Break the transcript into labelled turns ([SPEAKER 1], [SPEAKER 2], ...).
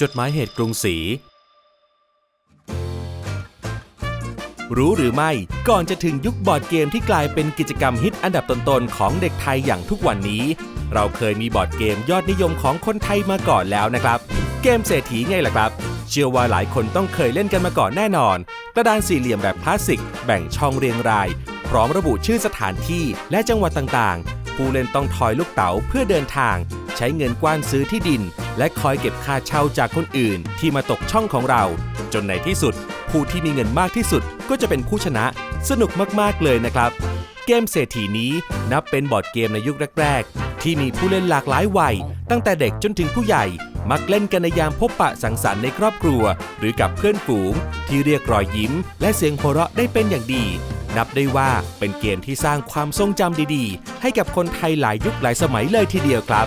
[SPEAKER 1] จดหมายเหตุกรุงศรี รู้หรือไม่ก่อนจะถึงยุคบอร์ดเกมที่กลายเป็นกิจกรรมฮิตอันดับต้นๆของเด็กไทยอย่างทุกวันนี้ เราเคยมีบอร์ดเกมยอดนิยมของคนไทยมาก่อนแล้วนะครับ เกมเศรษฐีไงล่ะครับ เชื่อว่าหลายคนต้องเคยเล่นกันมาก่อนแน่นอน กระดานสี่เหลี่ยมแบบคลาสสิก แบ่งช่องเรียงราย พร้อมระบุชื่อสถานที่และจังหวัดต่างๆ ผู้เล่นต้องทอยลูกเต๋าเพื่อเดินทาง ใช้เงินกว้านซื้อที่ดิน และคอยเก็บค่าเช่าจากคนอื่นที่มาตกช่องของเรา จนในที่สุด ผู้ที่มีเงินมากที่สุดก็จะเป็นผู้ชนะ สนุกมากๆเลยนะครับ เกมเศรษฐีนี้นับเป็นบอร์ดเกมในยุคแรก ๆ ที่มีผู้เล่นหลากหลายวัย ตั้งแต่เด็กจนถึงผู้ใหญ่ มักเล่นกันในยามพบปะสังสรรค์ในครอบครัว หรือกับเพื่อนฝูง ที่เรียกรอยยิ้ม และเสียงหัวเราะได้เป็นอย่างดีนับได้ว่าเป็นเกมที่สร้างความทรงจำดีๆ ให้กับคนไทยหลายยุคหลายสมัยเลยทีเดียวครับ